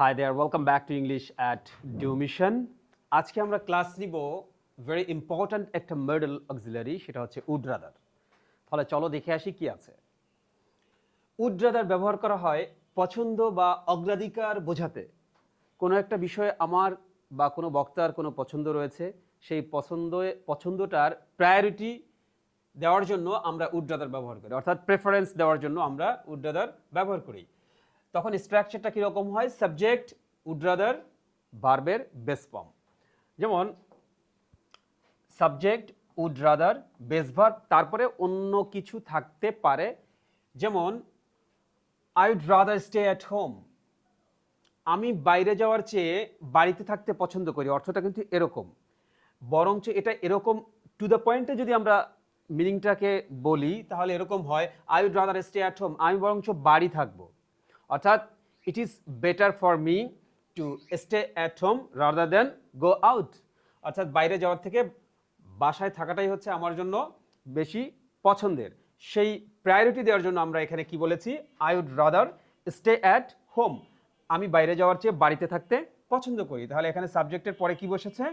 Hi there welcome back to English at dew mission আজকে আমরা class নিব very important একটা মডেল অক্সিলারি সেটা হচ্ছে উড রাদার তাহলে চলো দেখে আসি কি আছে। উড রাদার ব্যবহার করা হয় পছন্দ বা অগ্রাধিকার বোঝাতে। কোনো একটা বিষয়ে আমার বা কোনো বক্তার কোনো পছন্দ রয়েছে, সেই পছন্দ, পছন্দটার প্রায়োরিটি দেওয়ার জন্য আমরা উড রাদার ব্যবহার করি। অর্থাৎ প্রেফারেন্স দেওয়ার জন্য আমরা উড রাদার ব্যবহার করি। তখন স্ট্রাকচারটা কীরকম হয়? সাবজেক্ট উড রাদার ভার্বের বেস ফর্ম যেমন subject would rather base verb তারপরে অন্য কিছু থাকতে পারে। যেমন I would rather stay at home আমি বাইরে যাওয়ার চেয়ে বাড়িতে থাকতে পছন্দ করি, অর্থটা কিন্তু এরকম। বরঞ্চ এটা এরকম টু দ্য পয়েন্টে যদি আমরা মিনিংটাকে বলি, তাহলে এরকম হয় I would rather stay at home আমি বরঞ্চ বাড়ি থাকব। অর্থাৎ it is better for me to stay at home rather than go out অর্থাৎ বাইরে যাওয়ার থেকে বাসায় থাকাটাই হচ্ছে আমার জন্য বেশি পছন্দের। সেই প্রায়োরিটি দেওয়ার জন্য আমরা এখানে কি বলেছি? I would rather stay at home আমি বাইরে যাওয়ার চেয়ে বাড়িতে থাকতে পছন্দ করি। তাহলে এখানে সাবজেক্টের পরে কি বসেছে?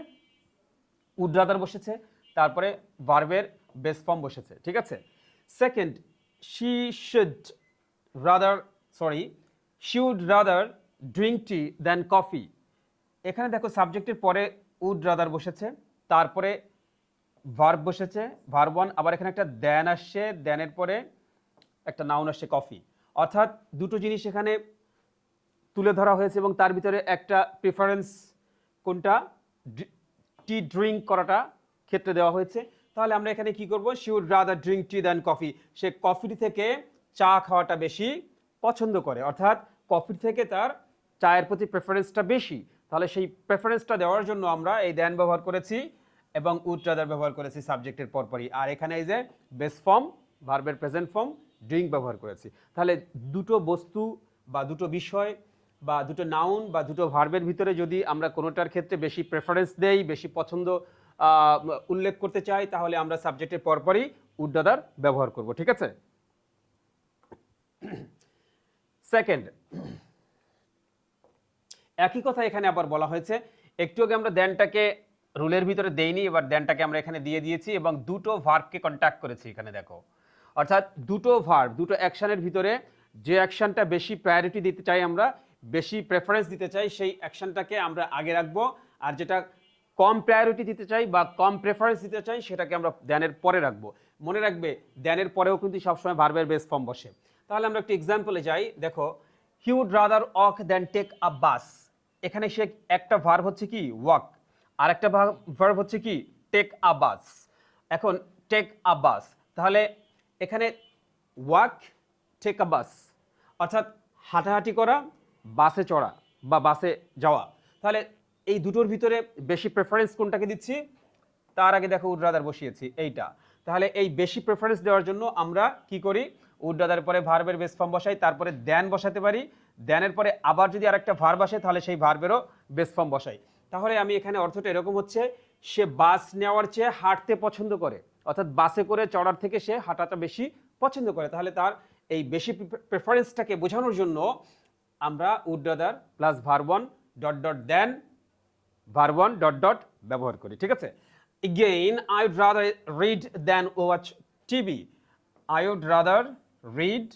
উড রাদার বসেছে। তারপরে ভার্বের বেস ফর্ম বসেছে। ঠিক আছে? Second she should rather sorry she would rather drink tea than coffee এখানে দেখো সাবজেক্টের পরে উড রাদার বসেছে, তারপরে ভার্ব বসেছে ভার্ব ওয়ান আবার এখানে একটা দেন আসছে দেনের পরে একটা নাউন আসছে কফি অর্থাৎ দুটো জিনিস এখানে তুলে ধরা হয়েছে এবং তার ভিতরে একটা প্রিফারেন্স কোনটা? টি ড্রিঙ্ক করাটা ক্ষেত্রে দেওয়া হয়েছে। তাহলে আমরা এখানে কি করব? She would rather drink tea than coffee say coffee থেকে চা খাওয়াটা বেশি পছন্দ করে। অর্থাৎ কফি থেকে তার চায়ের প্রতি প্রেফারেন্সটা বেশি। তাহলে সেই প্রেফারেন্সটা দেওয়ার জন্য আমরা এই দেন ব্যবহার করেছি এবং উড রাদার ব্যবহার করেছি সাবজেক্টের পরপরই। আর এখানে এই যে বেস ফর্ম ভার্বের প্রেজেন্ট ফর্ম ড্রিঙ্ক ব্যবহার করেছি। তাহলে দুটো বস্তু বা দুটো বিষয় বা দুটো নাউন বা দুটো ভার্বের ভিতরে যদি আমরা কোনোটার ক্ষেত্রে বেশি প্রেফারেন্স দেই, বেশি পছন্দ উল্লেখ করতে চাই, তাহলে আমরা সাবজেক্টের পরপরই উড রাদার ব্যবহার করব, ঠিক আছে? সেকেন্ড একই কথা এখানে আবার বলা হয়েছে। একটু আগে আমরা দেনটাকে রুলের ভিতরে দেইনি, এবার দেনটাকে আমরা এখানে দিয়ে দিয়েছি এবং দুটো ভার্বকে কন্ট্যাক্ট করেছি এখানে, দেখো। অর্থাৎ দুটো ভার্ব দুটো অ্যাকশনের ভিতরে যে অ্যাকশনটা বেশি প্রায়োরিটি দিতে চাই আমরা, বেশি প্রেফারেন্স দিতে চাই, সেই অ্যাকশনটাকে আমরা আগে রাখব। আর যেটা কম প্রায়োরিটি দিতে চাই বা কম প্রেফারেন্স দিতে চাই, সেটাকে আমরা দেনের পরে রাখব। মনে রাখবে, দেনের পরেও কিন্তু সবসময় ভার্বের বেস ফর্ম বসে। তাহলে আমরা একটু এক্সাম্পলে যাই। দেখো he would rather walk than take a bus এখানে সে একটা ভার্ব হচ্ছে কি? ওয়াক আর একটা ভার্ব হচ্ছে কি? টেক আ বাস এখন টেক আ বাস তাহলে এখানে ওয়াক টেক আ বাস অর্থাৎ হাঁটাহাঁটি করা বাসে চড়া বা বাসে যাওয়া। তাহলে এই দুটোর ভিতরে বেশি প্রেফারেন্স কোনটাকে দিচ্ছি? তার আগে দেখো উডরাদার বসিয়েছি, এইটা। তাহলে এই বেশি প্রেফারেন্স দেওয়ার জন্য আমরা কি করি? উডরাদার পরে ভার্বের বেস ফর্ম বসাই, তারপরে দেন বসাতে পারি। দেনের পরে আবার যদি আরেকটা ভার্ব আসে, তাহলে সেই ভার্বেরও বেস ফর্ম বসাই। তাহলে আমি এখানে অর্থটা এরকম হচ্ছে, সে বাস নেওয়ার চেয়ে হাঁটতে পছন্দ করে, অর্থাৎ বাসে করে চড়ার থেকে সে হাঁটাটা বেশি পছন্দ করে। তাহলে তার এই বেশি প্রেফারেন্সটাকে বোঝানোর জন্য আমরা would rather plus verb one dot dot than verb one dot dot ব্যবহার করি, ঠিক আছে? Again I would rather read than watch TV I would rather read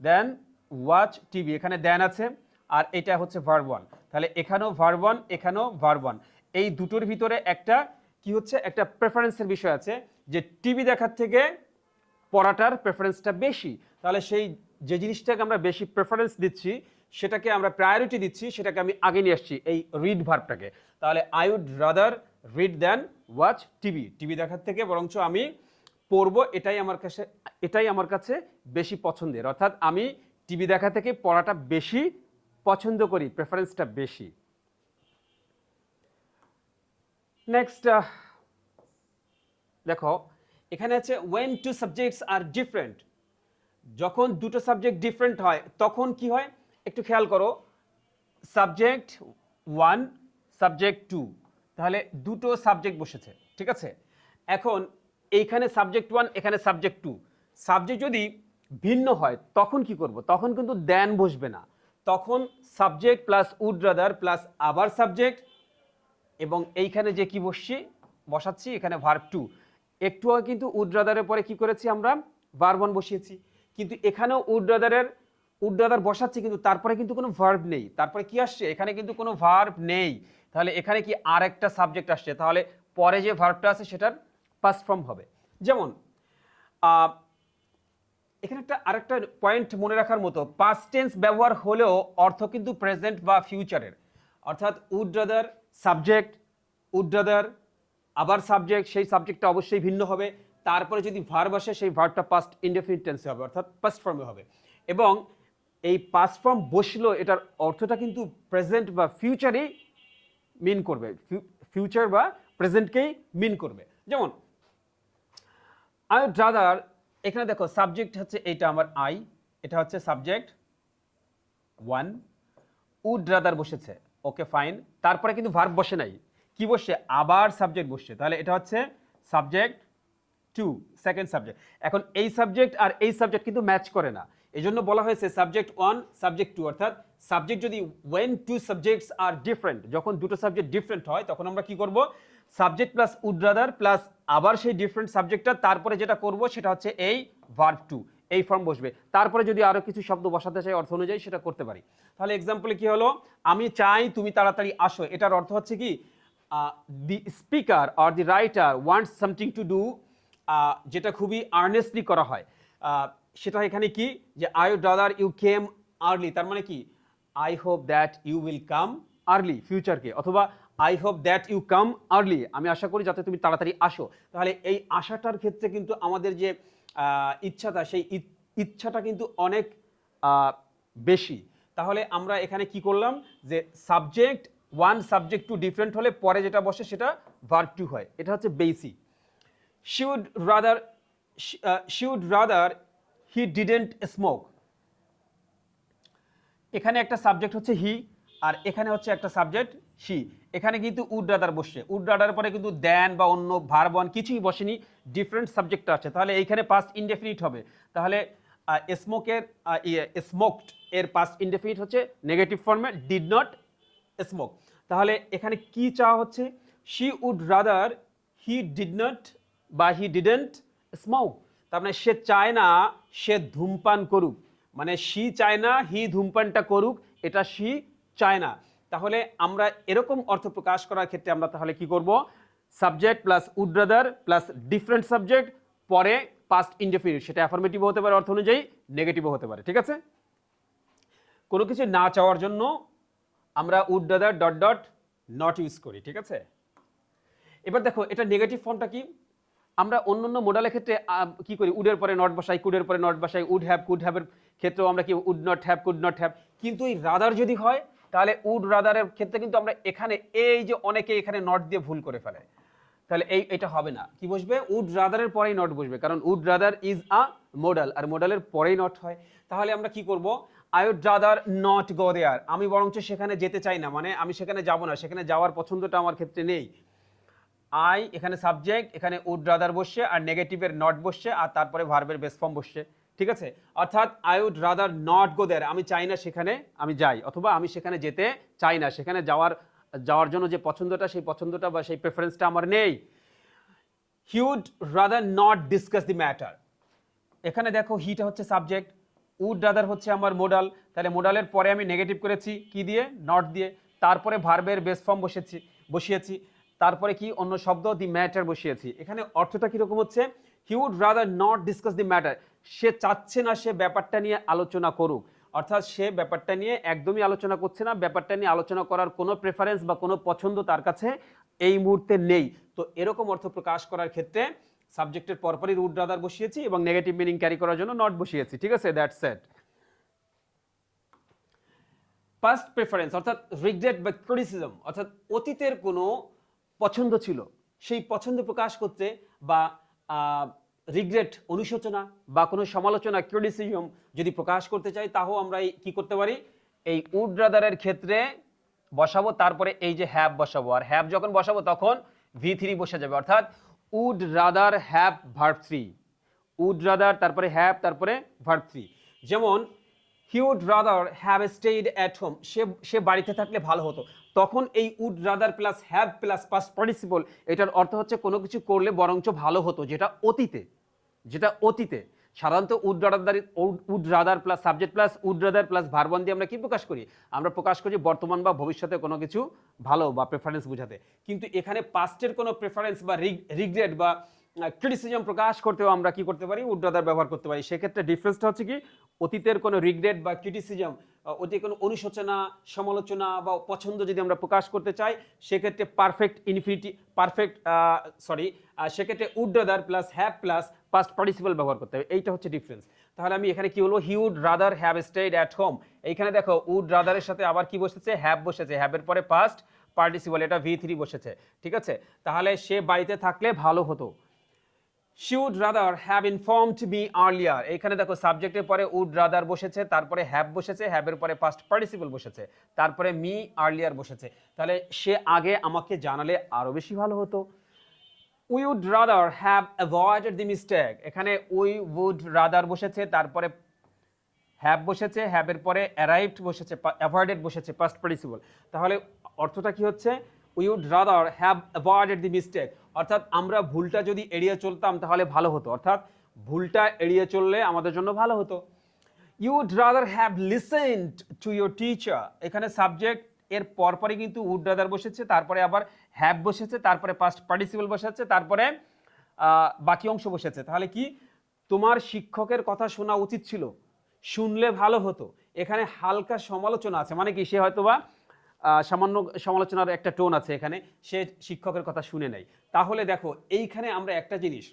than watch TV এখানে দেন আছে, আর এটা হচ্ছে ভার্বন তাহলে এখানেও ভার্বন এখানেও ভার্বন এই দুটোর ভিতরে একটা কি হচ্ছে? একটা প্রেফারেন্সের বিষয় আছে, যে টিভি দেখার থেকে পড়াটার প্রেফারেন্সটা বেশি। তাহলে সেই যে জিনিসটাকে আমরা বেশি প্রেফারেন্স দিচ্ছি, সেটাকে আমরা প্রায়োরিটি দিচ্ছি, সেটাকে আমি আগে নিয়ে আসছি, এই রিড ভার্বটাকে তাহলে I would rather read than watch TV TV দেখার থেকে বরঞ্চ আমি পড়ব, এটাই আমার কাছে, এটাই আমার কাছে বেশি পছন্দের। অর্থাৎ আমি টিভি দেখা থেকে পড়াটা বেশি পছন্দ করি প্রেফারেন্সটা বেশি। নেক্সট দেখো, এখানে আছে when two subjects are different যখন দুটো সাবজেক্ট ডিফারেন্ট হয়, তখন কি হয়? একটু খেয়াল করো সাবজেক্ট ওয়ান সাবজেক্ট টু তাহলে দুটো সাবজেক্ট বসেছে, ঠিক আছে? এখন এইখানে সাবজেক্ট ওয়ান এখানে সাবজেক্ট টু সাবজেক্ট যদি ভিন্ন হয়, তখন কি করব? তখন কিন্তু দেন বসবে না। তখন subject plus would rather plus আবার সাবজেক্ট এবং এইখানে যে কি বসছি, বসাচ্ছি, এখানে ভার্ব টু একটু আগে কিন্তু উড রাদারের পরে কি করেছি আমরা? ভার্ব ওয়ান বসিয়েছি। কিন্তু এখানেও উড রাদারের উড রাদার বসাচ্ছি, কিন্তু তারপরে কিন্তু কোনো ভার্ব নেই। তারপরে কি আসছে? এখানে কিন্তু কোনো ভার্ব নেই। তাহলে এখানে কি আর একটা সাবজেক্ট আসছে? তাহলে পরে যে ভার্বটা আছে, সেটার পাস্ট ফর্ম হবে। যেমন এখানে একটা আরেকটা পয়েন্ট মনে রাখার মতো পাস্ট টেন্স ব্যবহার হলেও অর্থ কিন্তু প্রেজেন্ট বা ফিউচারের অর্থাৎ would rather subject would rather আবার সাবজেক্ট সেই সাবজেক্টটা অবশ্যই ভিন্ন হবে। তারপরে যদি ভার্ব আসে, সেই ভার্বটা পাস্ট ইনডেফিনিট টেন্সে হবে, অর্থাৎ পাস্ট ফর্মে হবে। এবং এই পাস্ট ফর্ম বসল এটার অর্থটা কিন্তু প্রেজেন্ট বা ফিউচারেই মিন করবে। ফিউচার বা প্রেজেন্টকেই মিন করবে। যেমন আই রাদার এখানে দেখো সাবজেক্ট হচ্ছে এইটা আমার আই এটা হচ্ছে সাবজেক্ট ওয়ান উড রাদার বসেছে ওকে ফাইন তারপরে কিন্তু ভার্ব বসে নাই। কি বসছে আবার সাবজেক্ট বসছে। তাহলে এটা হচ্ছে সাবজেক্ট টু সেকেন্ড সাবজেক্ট এখন এই সাবজেক্ট আর এই সাবজেক্ট কিন্তু ম্যাচ করে না। এই জন্য বলা হয়েছে সাবজেক্ট ওয়ান সাবজেক্ট টু অর্থাৎ সাবজেক্ট যদি when two subjects are different যখন দুটো সাবজেক্ট ডিফারেন্ট হয়, তখন আমরা কি করব? সাবজেক্ট প্লাস উড্রাদার প্লাস আবার সেই ডিফারেন্ট সাবজেক্টটা তারপরে যেটা করব সেটা হচ্ছে এই ভার্ব টু এই ফর্ম বসবে। তারপরে যদি আরও কিছু শব্দ বসাতে চাই, অর্থ অনুযায়ী সেটা করতে পারি। তাহলে এক্সাম্পলে কি হলো? আমি চাই তুমি তাড়াতাড়ি আসো। এটার অর্থ হচ্ছে কি? The speaker or the writer wants something to do যেটা খুবই আর্নেস্টলি করা হয়। সেটা এখানে কি? যে I rather you came early তার মানে কি? I hope that you will come early ফিউচারকে অথবা I hope that you come early আমি আশা করি যাতে তুমি তাড়াতাড়ি আসো। তাহলে এই আশাটার ক্ষেত্রে কিন্তু আমাদের যে ইচ্ছাটা সেই ইচ্ছাটা কিন্তু অনেক বেশি। তাহলে আমরা এখানে কি করলাম? যে subject one subject two different হলে পরে যেটা বসে সেটা ভার্ব টু হয়। এটা হচ্ছে বেসি uh, she would rather he didn't smoke. এখানে একটা সাবজেক্ট হচ্ছে হি আর এখানে হচ্ছে একটা সাবজেক্ট শি। এখানে কিন্তু উড রাদার বসছে। উড রাদার পরে কিন্তু দেন বা অন্য ভারবন কিছুই বসেনি ডিফারেন্ট সাবজেক্ট আছে। তাহলে এইখানে পাস্ট ইনডেফিনিট হবে। তাহলে স্মোকের স্মোকড এর পাস্ট ইনডেফিনিট হচ্ছে নেগেটিভ ফর্মে ডিড নট স্মোক তাহলে এখানে কি চাওয়া হচ্ছে? She would rather he did not বা হি ডিডেন্ট স্মোক তার মানে সে চায় না সে ধূমপান করুক। মানে শি চায় না হি ধূমপানটা করুক, এটা শি চায় না। তাহলে আমরা এরকম অর্থ প্রকাশ করার ক্ষেত্রে আমরা তাহলে কি করব? Subject plus would rather plus different subject পরে পাস্ট ইনডেফিনিট সেটা অ্যাফার্মেটিভ হতে পারে অর্থ অনুযায়ী নেগেটিভও হতে পারে, ঠিক আছে? কোনো কিছু না চাওয়ার জন্য আমরা would rather dot dot not use করি, ঠিক আছে? এবার দেখো, এটা নেগেটিভ ফর্মটা কি? আমরা অন্য অন্য মোডালের ক্ষেত্রে কি করি? উডের পরে নট বসাই কুডের পরে নট বসাই উড হ্যাভ কুড হ্যাভের ক্ষেত্রেও আমরা কি would not have could not have কিন্তু এই রাদার যদি হয় তাহলে উড রাদারের ক্ষেত্রে কিন্তু আমরা এখানে, এই যে অনেকে এখানে নট দিয়ে ভুল করে ফেলে, তাহলে এই, এটা হবে না। কি বসবে? উড রাদারের পরেই নট বসবে, কারণ would rather is a model আর মডেলের পরেই নট হয়। তাহলে আমরা কি করব? I would rather not go there আমি বরঞ্চ সেখানে যেতে চাই না মানে আমি সেখানে যাব না, সেখানে যাওয়ার পছন্দটা আমার ক্ষেত্রে নেই। আই এখানে সাবজেক্ট এখানে উড রাদার বসছে, আর নেগেটিভের নট বসছে, আর তারপরে ভার্বের বেস ফর্ম বসছে। ঠিক আছে? অর্থাৎ I would rather not go there আমি চাই না সেখানে আমি যাই, অথবা আমি সেখানে যেতে চাই না। সেখানে যাওয়ার যাওয়ার জন্য যে পছন্দটা, সেই পছন্দটা বা সেই প্রেফারেন্সটা আমার নেই। He would rather not discuss the matter এখানে দেখো হিটা হচ্ছে সাবজেক্ট উড রাদার হচ্ছে আমার মোডাল তাহলে মোডালের পরে আমি নেগেটিভ করেছি, কি দিয়ে? নট দিয়ে। তারপরে ভার্বের বেস ফর্ম বসেছি, বসিয়েছি। তারপরে কি? অন্য শব্দ দি ম্যাটার বসিয়েছি। এখানে অর্থটা কীরকম হচ্ছে? He would rather not discuss the matter সে চাচ্ছে না সে ব্যাপারটা নিয়ে আলোচনা করুক। অর্থাৎ সে ব্যাপারটা নিয়ে একদমই আলোচনা করছে না, ব্যাপারটা নিয়ে আলোচনা করার কোনো প্রেফারেন্স বা কোনো পছন্দ তার কাছে এই মুহূর্তে নেই। তো এরকম অর্থ প্রকাশ করার ক্ষেত্রে সাবজেক্টের পরপরই রুট রাদার বসিয়েছি এবং নেগেটিভ মিনিং ক্যারি করার জন্য নট বসিয়েছি, ঠিক আছে? দ্যাট সেট ফার্স্ট প্রেফারেন্স অর্থাৎ রিগ্রেট বা ক্রিটিসিজম অর্থাৎ অতীতের কোনো পছন্দ ছিল, সেই পছন্দ প্রকাশ করতে বা রিগ্রেট, অনুশোচনা বা কোনো সমালোচনা, ক্রিটিসিজম যদি প্রকাশ করতে চাই তাও আমরা কি করতে পারি? এই উড রাদারের ক্ষেত্রে বসাবো, তারপরে এই যে হ্যাভ বসাবো। আর হ্যাভ যখন বসাবো, তখন ভি থ্রি বসে যাবে। অর্থাৎ would rather have verb three would rather, তারপরে হ্যাভ তারপরে ভার্ব থ্রি যেমন he would rather have stayed at home সে সে বাড়িতে থাকলে ভালো হতো। তখন এই would rather plus have plus past participle এটার অর্থ হচ্ছে কোনো কিছু করলে বরঞ্চ ভালো হতো, যেটা অতীতে যেটা অতীতে। সাধারণত would rather would rather plus subject plus would rather plus verb one দিয়ে আমরা কি প্রকাশ করি? আমরা প্রকাশ করি বর্তমান বা ভবিষ্যতে কোনো কিছু ভালো বা প্রেফারেন্স বোঝাতে। কিন্তু এখানে পাস্টের কোনো প্রেফারেন্স বা রিগ্রেট বা ক্রিটিসিজম প্রকাশ করতেও আমরা কি করতে পারি? উড রাদার ব্যবহার করতে পারি। সেক্ষেত্রে ডিফারেন্সটা হচ্ছে কি, অতীতের কোনো রিগ্রেট বা ক্রিটিসিজম অতীত কোনো অনুশোচনা, সমালোচনা বা পছন্দ যদি আমরা প্রকাশ করতে চাই, সেক্ষেত্রে পারফেক্ট ইনফিনিটি পারফেক্ট সরি সেক্ষেত্রে would rather plus have plus past participle ব্যবহার করতে হবে। এইটা হচ্ছে ডিফারেন্স তাহলে আমি এখানে কি বলব? He would rather have stayed at home এইখানে দেখো উড রাদারের সাথে আবার কি বসেছে? হ্যাভ বসেছে। হ্যাভের পরে পাস্ট পার্টিসিপাল এটা ভি থ্রি বসেছে। ঠিক আছে? তাহলে সে বাড়িতে থাকলে ভালো হতো। She would rather have informed me earlier. এখানে দেখো সাবজেক্টের পরে উড রাদার বসেছে, তারপরে হ্যাভ বসেছে হ্যাভের পরে পাস্ট পার্টিসিপল বসেছে, তারপরে মি আর্লিয়ার বসেছে। তাহলে সে আগে আমাকে জানালে আরও বেশি ভালো হতো। We would rather have avoided the mistake এখানে উই উড রাদার বসেছে, তারপরে হ্যাভ বসেছে হ্যাভের পরে অ্যারাইভড বসেছে অ্যাভয়েডেড বসেছে পাস্ট পার্টিসিপল তাহলে অর্থটা কি হচ্ছে? We would rather have avoided the mistake অর্থাৎ আমরা ভুলটা যদি এড়িয়ে চলতাম তাহলে ভালো হতো। অর্থাৎ ভুলটা এড়িয়ে চললে আমাদের জন্য ভালো হতো। You would rather have listened to your teacher এখানে সাবজেক্ট এর পরপরই কিন্তু উড রাদার বসেছে, তারপরে আবার হ্যাভ বসেছে, তারপরে পাস্ট পার্টিসিপল বসেছে তারপরে বাকি অংশ বসেছে। তাহলে কি? তোমার শিক্ষকের কথা শোনা উচিত ছিল। শুনলে ভালো হতো। এখানে হালকা সমালোচনা আছে। মানে কি? সে হয়তোবা সামান্য সমালোচনার একটা টোন আছে এখানে, সে শিক্ষকের কথা শুনে নেয়। তাহলে দেখো, এইখানে আমরা একটা জিনিস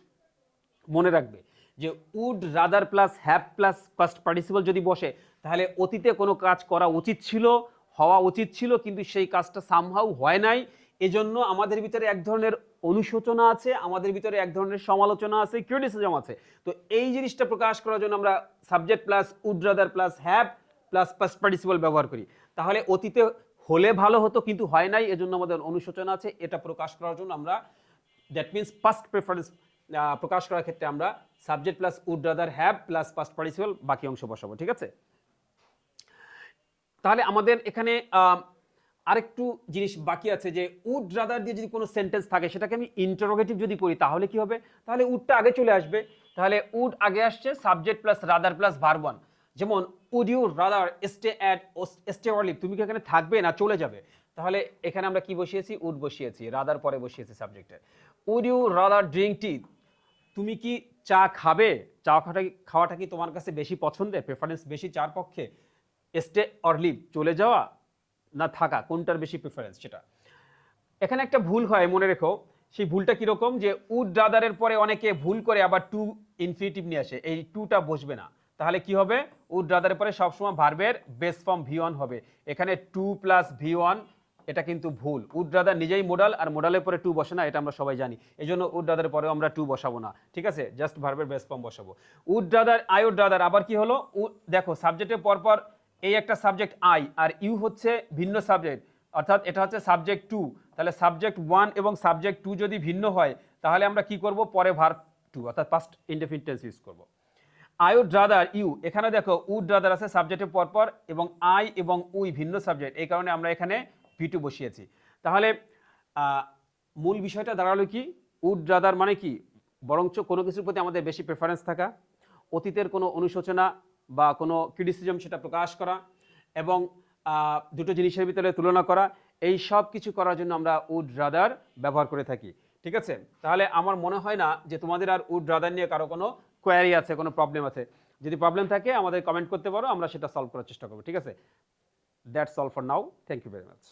মনে রাখবে যে would rather plus have plus first participle যদি বসে, তাহলে অতীতে কোনো কাজ করা উচিত ছিল, হওয়া উচিত ছিল, কিন্তু সেই কাজটা সামহাউ হয় নাই। এজন্য আমাদের ভিতরে এক ধরনের অনুশোচনা আছে, আমাদের ভিতরে এক ধরনের সমালোচনা আছে ক্রিটিসিজম আছে। তো এই জিনিসটা প্রকাশ করার জন্য আমরা subject plus would rather plus have plus first participle ব্যবহার করি। তাহলে অতীতে হলে ভালো হতো, কিন্তু হয় নাই, এজন্য আমাদের অনুশোচনা আছে, এটা প্রকাশ করার জন্য আমরা দ্যাট মিনস ফার্স্ট প্রেফারেন্স প্রকাশ করার ক্ষেত্রে আমরা subject plus would rather have plus first participle বাকি অংশ বসাবো, ঠিক আছে? তাহলে আমাদের এখানে আরেকটু জিনিস বাকি আছে যে উড রাদার দিয়ে যদি কোনো সেন্টেন্স থাকে, সেটাকে আমি ইন্টারোগেটিভ যদি করি, তাহলে কি হবে? তাহলে উডটা আগে চলে আসবে। তাহলে উড আগে আসছে subject plus rather plus verb one যেমন would you rather stay at stay or live তুমি কি এখানে থাকবে না চলে যাবে? তাহলে এখানে আমরা কি বসিয়েছি? উড বসিয়েছি। রাদার পরে বসিয়েছি সাবজেক্টের would you rather drink tea তুমি কি চা খাবে? চা খাওয়াটা খাওয়াটা কি তোমার কাছে বেশি পছন্দের? প্রেফারেন্স বেশি চার পক্ষে? স্টে অর লিভ চলে যাওয়া না থাকা? কোনটার বেশি প্রেফারেন্স সেটা? এখানে একটা ভুল হয়, মনে রেখো। সেই ভুলটা কীরকম? যে উড রাদারের পরে অনেকে ভুল করে আবার টু ইনফিনিটিভ নিয়ে আসে। এই টুটা বসবে না। তাহলে কি হবে? উড রাদারের পরে সবসময় ভার্বের বেস ফর্ম ভি ওয়ান হবে। এখানে টু প্লাস ভি ওয়ান এটা কিন্তু ভুল। উড রাদার নিজেই মোডাল আর মোডালের পরে টু বসে না, এটা আমরা সবাই জানি। এই জন্য উড পরেও আমরা টু বসাবো না। ঠিক আছে? জাস্ট ভার্বের বেস ফর্ম বসাবো। Would rather I would rather আবার কি হলো? দেখো সাবজেক্টের পরপর এই একটা সাবজেক্ট আই আর ইউ হচ্ছে ভিন্ন সাবজেক্ট অর্থাৎ এটা হচ্ছে সাবজেক্ট টু তাহলে সাবজেক্ট ওয়ান এবং সাবজেক্ট টু যদি ভিন্ন হয়, তাহলে আমরা কি করব? পরে ভার্ব টু অর্থাৎ ফার্স্ট ইনডেফিনিট টেন্স ইউজ করব। আই উড রাদার ইউ এখানে দেখো উড রাদার আছে সাবজেক্টের পরপর এবং আই এবং উই ভিন্ন সাবজেক্ট এই কারণে আমরা এখানে ভিটু বসিয়েছি। তাহলে মূল বিষয়টা দাঁড়াল কি? উড রাদার মানে কি? বরঞ্চ কোনো কিছুর প্রতি আমাদের বেশি প্রেফারেন্স থাকা, অতীতের কোনো অনুশোচনা বা কোনো ক্রিটিসিজম সেটা প্রকাশ করা এবং দুটো জিনিসের ভিতরে তুলনা করা, এই সব কিছু করার জন্য আমরা উড রাদার ব্যবহার করে থাকি। ঠিক আছে? তাহলে আমার মনে হয় না যে তোমাদের আর উড রাদার নিয়ে কারও কোনো কোয়ারি আছে, কোনো প্রবলেম আছে, যদি প্রবলেম থাকে আমাদের কমেন্ট করতে পারো, আমরা সেটা সলভ করার চেষ্টা করব, ঠিক আছে? That's all for now thank you very much